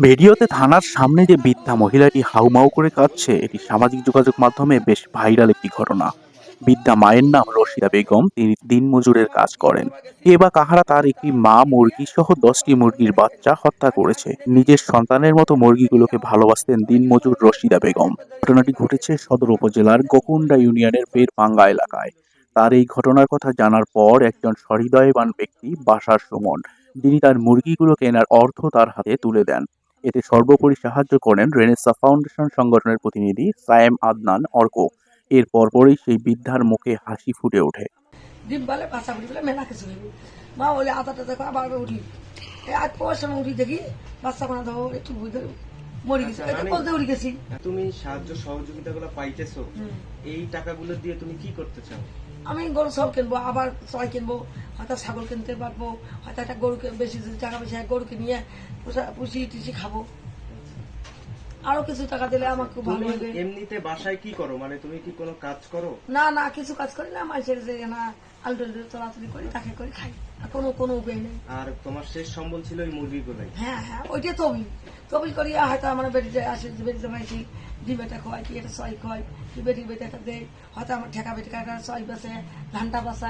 ভিডিওতে থানার সামনে যে বৃদ্ধা মহিলাটি হাউমাউ করে কাঁদছে, এটি সামাজিক যোগাযোগ মাধ্যমে বেশ ভাইরাল একটি ঘটনা। বৃদ্ধা মায়ের নাম রশিদা বেগম, তিনি দিনমজুরের কাজ করেন। বা কাহারা তার একটি মা মুরগি সহ দশটি মুরগির বাচ্চা হত্যা করেছে। নিজের সন্তানের মতো মুরগিগুলোকে ভালোবাসতেন দিনমজুর রশিদা বেগম। ঘটনাটি ঘটেছে সদর উপজেলার গোকুন্ডা ইউনিয়নের পেরপাঙ্গা এলাকায়। তার এই ঘটনার কথা জানার পর একজন সহৃদয়বান ব্যক্তি বাসার সুমন যিনি তার মুরগিগুলো কেনার অর্থ তার হাতে তুলে দেন। এতে সর্বোপরি সাহায্য করেন রেনেসা ফাউন্ডেশন সংগঠনের প্রতিনিধি সায়েম আদনান অর্ক। এর পরপরই সেই বৃদ্ধার মুখে হাসি ফুটে ওঠে। ডিম পালে পাঁচা উঠি পেলে মেলা কিছু মা বলে আধা টাধা করে আবার উঠি। এই আজ পয়সা সময় উঠি দেখি বাচ্চা কোনা ধরো একটু বুঝ ধরে মরে গেছি। বলতে উঠে গেছি। তুমি সাহায্য সহযোগিতা গুলো পাইতেছো এই টাকাগুলো দিয়ে তুমি কি করতে চাও? আমি গরু সব কিনবো, আবার সবাই কিনবো, হয়তো ছাগল কিনতে পারব, হয়তো একটা গরুকে বেশি টাকা পয়সা গরুকে নিয়ে পুষি টুষি খাব। আরও কিছু টাকা দিলে আমার খুব ভালো হবে এমনিতে বাসায় কি করো? মানে তুমি কি কোনো কাজ করো? না না কিছু কাজ করি না। মানুষের যে না আলু টালু চলাচলি করি তাকে করে খাই। আর কোনো কোনো উপায় নেই। আর তোমার শেষ সম্বল ছিল ওই মুরগিগুলাই? হ্যাঁ হ্যাঁ ওইটা তবিল। তবিল করি হয়তো আমার বেটিতে আসে বেটিতে পাইছি ডিবেটা খোয়াই কি এটা সয় খোয়াই বেটি বেটি একটা দেয়। হয়তো আমার ঠেকা বেটি একটা সয় বেসে ধানটা বাসা